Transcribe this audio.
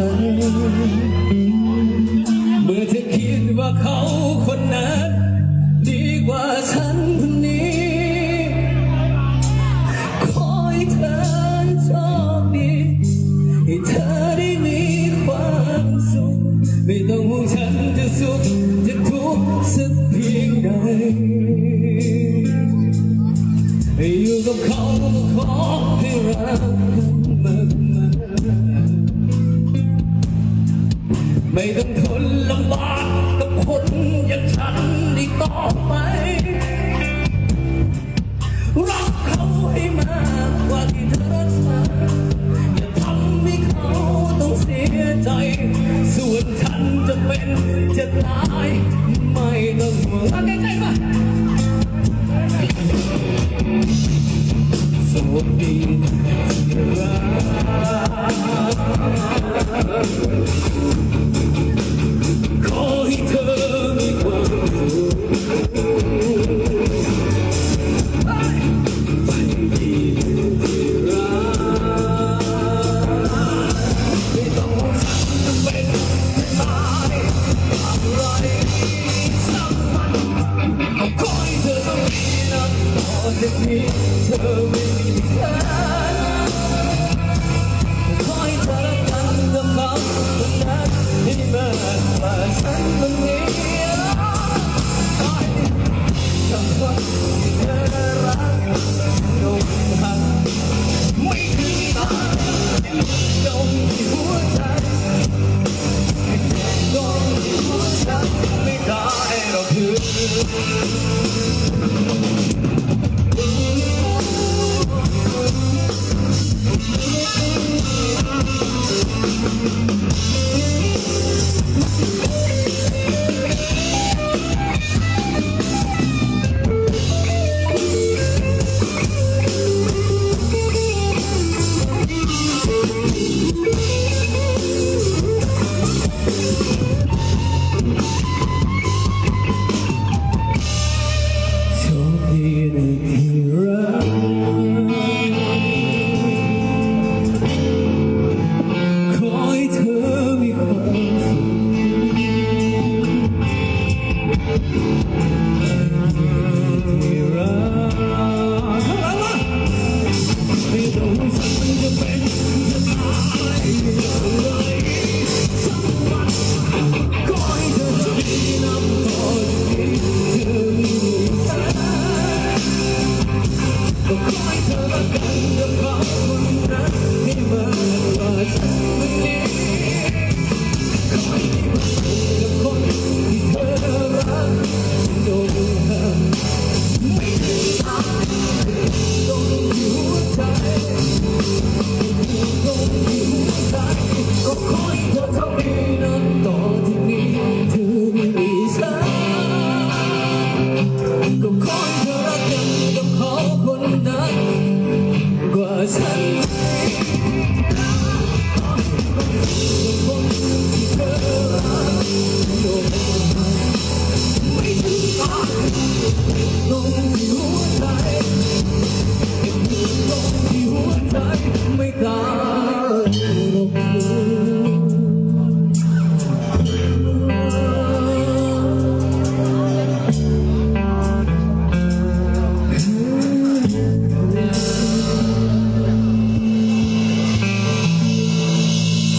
เมื่อเธอคิดว่าเขาคนนั้น ดีกว่าฉันคนนี้ขอให้เธอโชคดีให้เธอได้มีความสุข ไม่ต้องห่วงฉันจะสุขจะทุกข์สักเพียงใดให้อยู่กับเขาขอให้รักกัน อย่างฉันอีต่อไป รักเขาให้มากกว่าที่เธอรักฉันอย่าทำให้เขาต้องเสียใจ ส่วนฉันจะเป็นจะตายไม่ต้องห่วงใกล้ๆมาสวัสดีที่รัก ไม่ได้หรอคือ